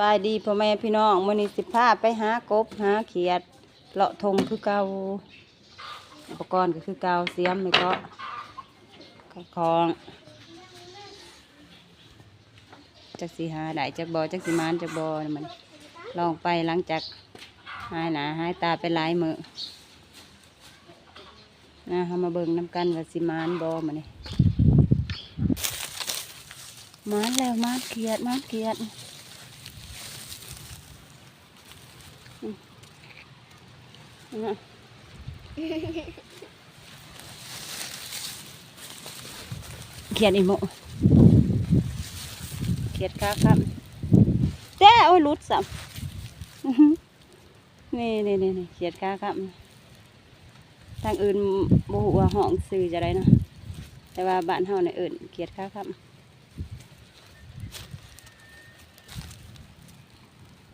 บายดีพ่อแม่พี่น้องมื้อนี้สิพาไปหากบหาเขียดเลาะทงคือเก่าอุปกรณ์ก็คือเก่าเสียมแล้วก็ของจักสิหาได้จักบ่จักสิมานจักบ่นี่มันลองไปหลังจากหายหนาหายตาไปหลายมือนะเฮามาเบิ่งนํกันว่าสิมานบ่มื้อนี้มานแล้วมานเขียดมานเขียด นะ เขียนอีโมเขียนค้าครับเจ้โอ้ยหลุดสัมนี่นี่นี่เขียนค้าครับทางอื่นบฮูว่าห้องซื้อจะได้นะแต่ว่าบ้านเฮาในยอื่นเขียนค้าครับ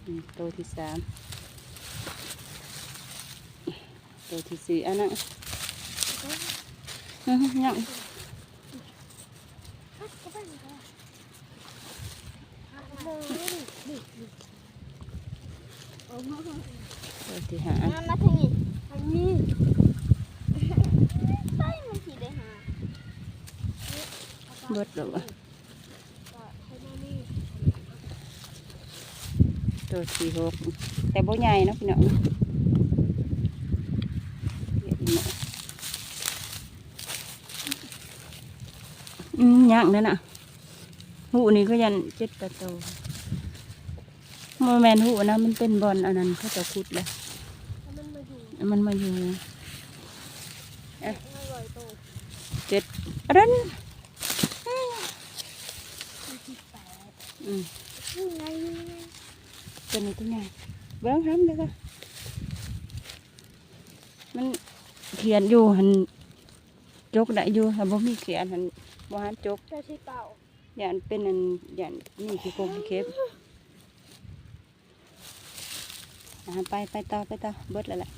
อืมตัวที่สาม ตัวที่สี่อันนั้นอื้อหือยังตัวที่ห้า มามาทางนี้ทางนี้ใช่มันสีได้หา เบิดแล้ววะ ก็ใช้หน้านี่ ตัวที่หกแต่บ่ใหญ่เนาะพี่น้อง อืมยังนั่นน่ะ หูนี่ก็ยันเจ็ดกระโตโมแมนหูนะมันเป็นบอลอันนั้นเขาจะขุดเลยมันมาอยู่มันมาออเจ็ดอันนั้นอืมนี่ไงนี่ไงตัวนี้ตัวใหญ่เบิ้งทำเลยค่ะมันเขียนอยู่หันจกได้อยู่ค่บ่มีเขียนหัน บ่หันจกเจ้าชีเต่าย่านเป็นอันย่านนี่คือโกงคือเคฟอ่าไปไปต่อไปต่อเบิดแล้วแหละ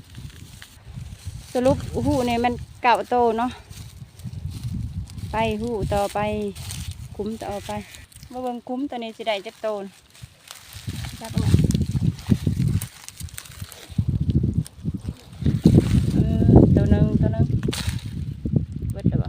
สรุปหูนี่มันเก่าโตเนาะไปหูต่อไปคุ้มต่อไปมาเบิ่งคุ้มตัวนี้สิได้จักโตนจักมาเออตัวหนึงตัวหนึงเบิดแล้วบ่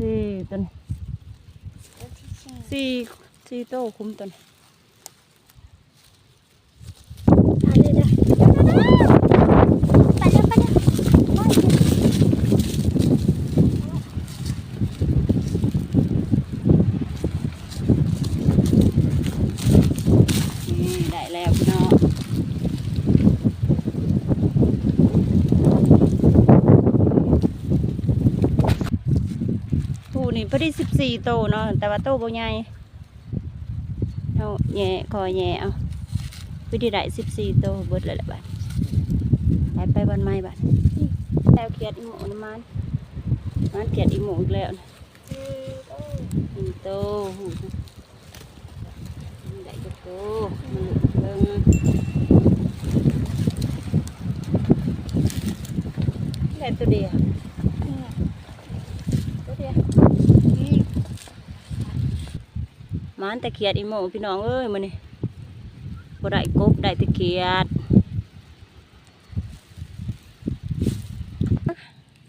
สี่ตัวนี้เจ้าที่สี่สี่สี่โตคุ้มตัวนี้ อะเดี๋ยวเดี๋ยวไปเร็วไปเร็วโอ้ย นี่ได้แล้วพี่น้องผู้ นี่พอดีสิบสี่โตเนาะแต่ว่าโตบ่ใหญ่เอาแย่คอแย่เอาพอดีได้สิบสี่โตเบิดเลยแหละบัดไปไปบันไม้บัดแล้วเขียดอีหมูน้ำมันมันเขียดอีหมูอีกแล้วนะอืมโอ้ยหนึ่งโตหูได้จักโตมันเบิ่งได้ตัวเดียว นี่ไง ตัวเดียว มันแต่เขียดอีโมพี่น้องเอ้ยมันนี่บ่ได้กบได้แต่เขียด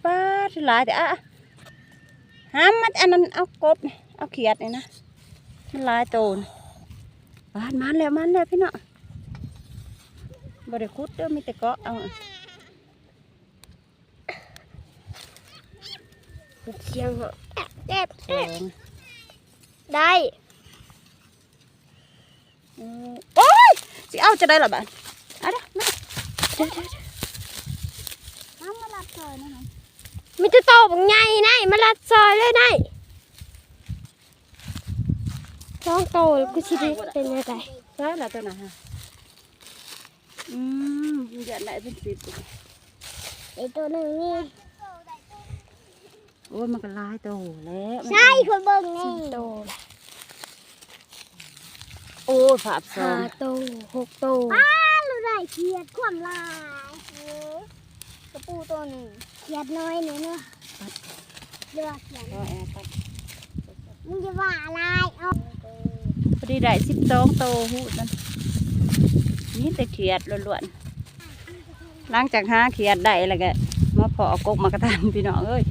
ป้าดหลายแต่อะห้ามมันอันนั้นเอากบเอาเขียดนี่นะมันลายโตนปาดมันแล้วมันแล้วพี่น้องบ่ได้คุดเด้อมีแต่เกาะเอาเสียงเหรอได้ โอ้ยสิเอาจะได้หรอบ้านเอะไรมาเดี๋ยวเดี๋ยวเดี๋ยวน้ำมาลัดซอยนะคะมันจะโตบังไงนายมาลัดซอยเลยนายซองโตแล้วก็ชีวิตเป็นยังไงใช่ละตัวน่ะฮะอืมอยากได้เป็นสิบเลยไอตัวหนึ่งนี่โอ้ยมันก็หลายโตแล้วมันใช่คนเบิ่งนี่โต โอ้ยฝาบซอห้างโตหกโตอ้าเราได้เขียดความลายกระปูตัวหนึ่งเขียดน้อยนี่เนาะเลือกเขียดก็แอบตัดมึงจะว่าอะไรเอาพอดีได้สิบสองโตหูนั่นนี่แต่เขียดล้วนๆหลังจากหาเขียดได้แล้วก็มาเพอกกมากระทันพี่น้องเอ้ย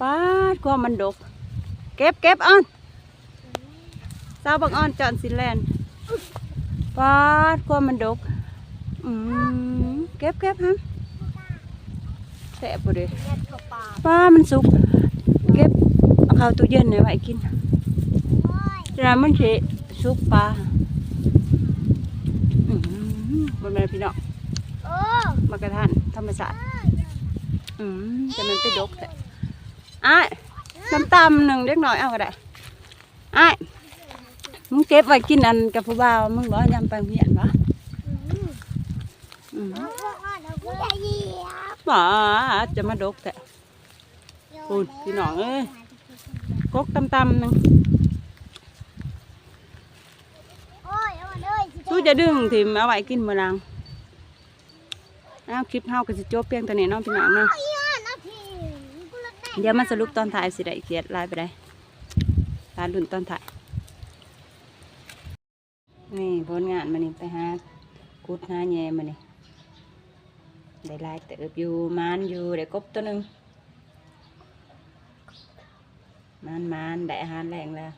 ป้าดความมันดก เก็บเก็บอ่อน สาวบักอ่อนจอนสินแลนด์ปาดความมันดก อืมเก็บเก็บฮะแสบบ่เด้เขียดเข้าปากป้ามันสุก เก็บเอาเข้าตู้เย็นเลยไว้กินโอ้ยจะมันสิสุกปลาอืมมันเป็นพี่น้องมากระทันธรรมศาสตร์อืมจะมันไปดกแต่อ้ายน้ำตำหนึ่งเล็กน้อยเอาก็ได้อ้าย มึงเก็บไว้กินอันกับผู้บ่าวมึงบอกยำไปโรงเหียนปะอืมเอาพวกอ่อนเอาพวกอย่าเหยียบหมาจะมาดกแต่พูนพี่น้องเอ้ยกกตำๆหนึ่งโอ้ยเอามาเลยสิสู้จะดึงถิ่มเอาไว้กินมื้อนังเอาคลิปเฮาก็สิจบเพียงเท่านี้เนาะพี่น้องเนาะเอาอีอ่อนเอาทีกูเลิกได้เดี๋ยวมาสรุปตอนถ่ายสิได้เกียดลายไปได้ลายรุ่นตอนถ่าย นี่ผลงานมันนี่ไปหากุดหาแย่มานี่ได้ลายเติบอยู่มานอยู่ได้กบตัวหนึ่งมานมานได้อาหารแรงแล้ว